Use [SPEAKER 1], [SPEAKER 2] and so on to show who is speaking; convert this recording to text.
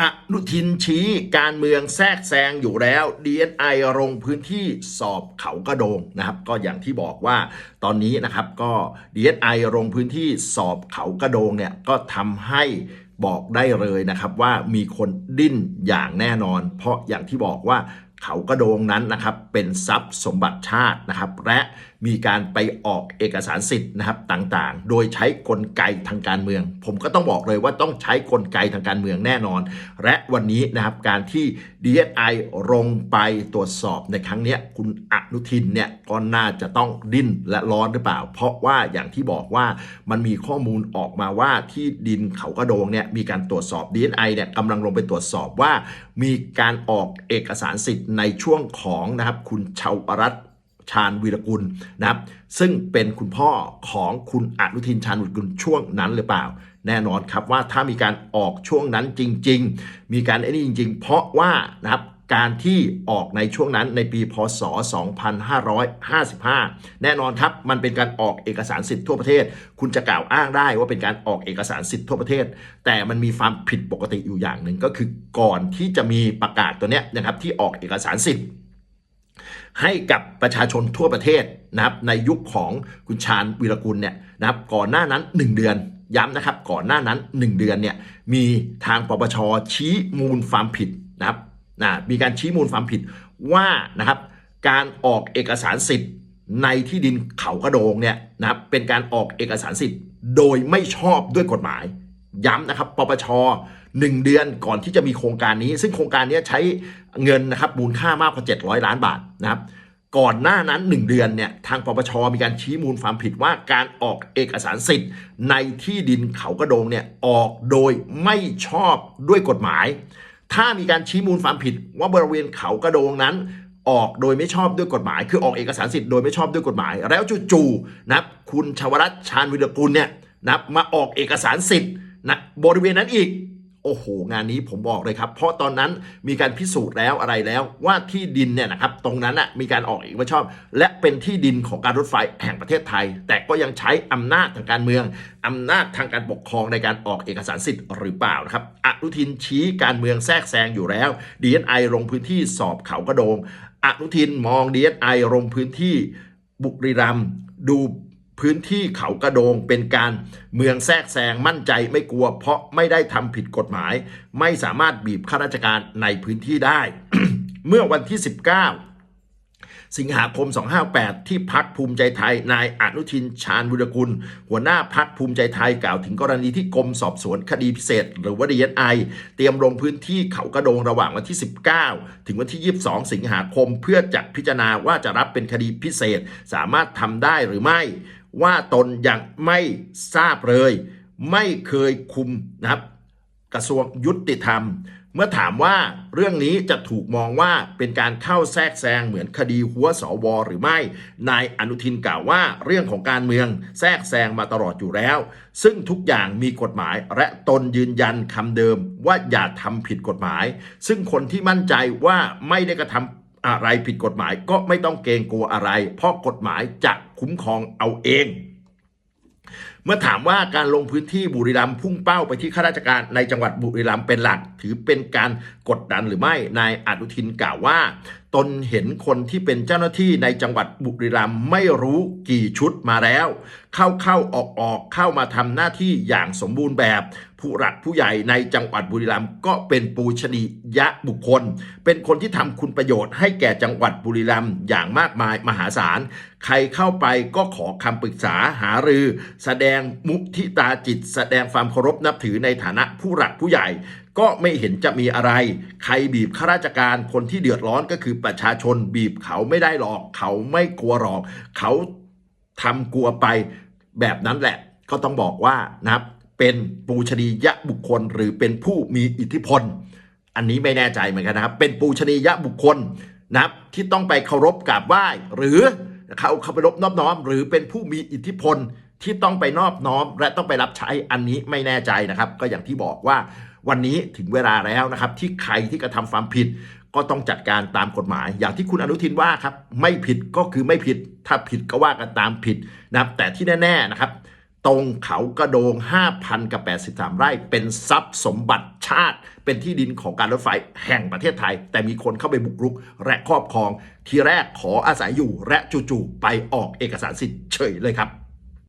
[SPEAKER 1] อนุทินชี้การเมืองแทรกแซงอยู่แล้ว DSI ลงพื้นที่สอบเขากระโดงนะครับ ก็อย่างที่บอกว่าตอนนี้นะครับก็ DSI ลงพื้นที่สอบเขากระโดงเนี่ยก็ทำให้บอกได้เลยนะครับว่ามีคนดิ้นอย่างแน่นอน เพราะอย่างที่บอกว่าเขากระโดงนั้นนะครับเป็นทรัพย์สมบัติชาตินะครับ และมีการไปออกเอกสารสิทธิ์นะครับต่างๆ โดยใช้กลไกทางการเมือง ผมก็ต้องบอกเลยว่าต้องใช้กลไกทางการเมืองแน่นอน และวันนี้นะครับการที่ DSI ลงไปตรวจสอบในครั้งนี้คุณอนุทินเนี่ยก็น่าจะต้องดิ้นและร้อนหรือเปล่า เพราะว่าอย่างที่บอกว่ามันมีข้อมูลออกมาว่าที่ดินเขากระโดงเนี่ยมีการตรวจสอบ DSI เนี่ยกำลังลงไปตรวจสอบว่า มีการออกเอกสารสิทธิ์ในช่วงของนะครับคุณชาวรัต ชาญวีรกุลนะครับซึ่งเป็นคุณพ่อของคุณอนุทินชาญวีรกุลช่วงนั้นหรือเปล่า แน่นอนครับว่าถ้ามีการออกช่วงนั้นจริง ๆ มีการไอ้นี่จริง ๆ เพราะว่านะครับการที่ออกในช่วงนั้นในปีพศ 2555 แน่นอนครับ มันเป็นการออกเอกสารสิทธิ์ทั่วประเทศ คุณจะกล่าวอ้างได้ว่าเป็นการออกเอกสารสิทธิ์ทั่วประเทศ แต่มันมีความผิดปกติอยู่อย่างหนึ่งก็คือก่อนที่จะมีประกาศตัวเนี้ยนะครับที่ออกเอกสารสิทธิ์ ให้กับประชาชนทั่วประเทศนะครับในยุคของคุณชาญวีรกุลเนี่ยนะครับก่อนหน้านั้น 1 เดือนย้ำนะครับก่อนหน้านั้น 1 เดือนเนี่ยมีทางปปชชี้มูลความผิดนะครับนะมีการชี้มูลความผิดว่านะครับการออกเอกสารสิทธิ์ในที่ดินเขากระโดงเนี่ยนะครับเป็นการออกเอกสารสิทธิ์ โดยไม่ชอบด้วยกฎหมาย ย้ำนะครับปปช หนึ่งเดือนก่อนที่จะมีโครงการนี้ ซึ่งโครงการนี้ใช้เงินนะครับมูลค่ามากกว่า 700 ล้านบาทนะครับก่อนหน้านั้น 1 เดือนเนี่ยทางปปชมีการชี้มูลความผิดว่าการออกเอกสารสิทธิ์ ในที่ดินเขากระโดงเนี่ยออกโดยไม่ชอบด้วยกฎหมาย ถ้ามีการชี้มูลความผิดว่าบริเวณเขากระโดงนั้น ออกโดยไม่ชอบด้วยกฎหมาย คือออกเอกสารสิทธิ์โดยไม่ชอบด้วยกฎหมาย แล้วจู่ๆนะคุณชวรัตน์ชาญวิรกุลเนี่ยนะมาออกเอกสารสิทธิ์นะบริเวณนั้นอีก โอ้โหงานนี้ผมบอกเลยครับ เพราะตอนนั้นมีการพิสูจน์แล้วอะไรแล้วว่าที่ดินเนี่ยนะครับตรงนั้นอะมีการออกเอกชอบ และเป็นที่ดินของการรถไฟแห่งประเทศไทย แต่ก็ยังใช้อำนาจทางการเมืองอำนาจทางการปกครองในการออกเอกสารสิทธิ์หรือเปล่านะครับอนุทินชี้การเมืองแทรกแซงอยู่แล้ว DSI ลงพื้นที่สอบเขากระโดงอนุทินมอง DSI ลงพื้นที่บุรีรัมย์ดู พื้นที่เขากระโดงเป็นการเมืองแทรกแซงมั่นใจไม่กลัว เพราะไม่ได้ทำผิดกฎหมาย ไม่สามารถบีบข้าราชการในพื้นที่ได้ เมื่อวันที่ 19 สิงหาคม 258 ที่พักภูมิใจไทย นายอนุทินชาญวิรกุล หัวหน้าพักภูมิใจไทยกล่าวถึงกรณีที่กรมสอบสวนคดีพิเศษ หรือว่า DSI เตรียมลงพื้นที่เขากระโดงระหว่างวันที่ 19 ถึงวันที่ 22 สิงหาคม เพื่อจะพิจารณาว่าจะรับเป็นคดีพิเศษ สามารถทำได้หรือไม่ ว่าตนยังไม่ทราบเลย ไม่เคยคุมนะครับ กระทรวงยุติธรรม เมื่อถามว่าเรื่องนี้จะถูกมองว่าเป็นการเข้าแทรกแซงเหมือนคดีหัวสวหรือไม่นายอนุทินกล่าวว่าเรื่องของการเมืองแทรกแซงมาตลอดอยู่แล้ว ซึ่งทุกอย่างมีกฎหมายและตนยืนยันคำเดิมว่าอย่าทำผิดกฎหมาย ซึ่งคนที่มั่นใจว่าไม่ได้กระทำ อะไรผิดกฎหมายก็ไม่ต้องเกรงกลัวอะไร เพราะกฎหมายจะคุ้มครองเอาเอง เมื่อถามว่าการลงพื้นที่บุรีรัมย์พุ่งเป้าไปที่ข้าราชการในจังหวัดบุรีรัมย์เป็นหลัก ถือเป็นการกดดันหรือไม่นายอนุทินกล่าวว่าตนเห็นคนที่เป็นเจ้าหน้าที่ในจังหวัดบุรีรัมย์ไม่รู้กี่ชุดมาแล้ว เข้าเข้าออกออกเข้ามาทำหน้าที่อย่างสมบูรณ์แบบ ผู้หลักผู้ใหญ่ในจังหวัดบุรีรัมย์ก็เป็นปูชนียะบุคคล เป็นคนที่ทำคุณประโยชน์ให้แก่จังหวัดบุรีรัมย์อย่างมากมายมหาศาล ใครเข้าไปก็ขอคำปรึกษาหารือ แสดงมุทิตาจิต แสดงความเคารพนับถือในฐานะผู้หลักผู้ใหญ่ ก็ไม่เห็นจะมีอะไร ใครบีบข้าราชการคนที่เดือดร้อนก็คือประชาชนบีบเขาไม่ได้หรอก เขาไม่กลัวหรอก เขาทำกลัวไปแบบนั้นแหละ ก็ต้องบอกว่านะครับเป็นปูชนียบุคคลหรือเป็นผู้มีอิทธิพล อันนี้ไม่แน่ใจเหมือนกันนะครับ เป็นปูชนียบุคคลนะครับที่ต้องไปเคารพกราบไหว้ หรือเขาเคารพนอบน้อม หรือเป็นผู้มีอิทธิพลที่ต้องไปนอบน้อม และต้องไปรับใช้อันนี้ไม่แน่ใจนะครับ ก็อย่างที่บอกว่า วันนี้ถึงเวลาแล้วนะครับที่ใครที่กระทำความผิด ก็ต้องจัดการตามกฎหมาย อย่างที่คุณอนุทินว่าครับไม่ผิดก็คือไม่ผิดถ้าผิดก็ว่ากันตามผิดนะครับแต่ที่แน่ๆนะครับตรงเขากระโดง 5,000กับ 83 ไร่ เป็นทรัพย์สมบัติชาติ เป็นที่ดินของการรถไฟแห่งประเทศไทย แต่มีคนเข้าไปบุกรุก และครอบครอง ทีแรกขออาศัยอยู่และจู่ๆไปออกเอกสารสิทธิ์เฉยเลยครับ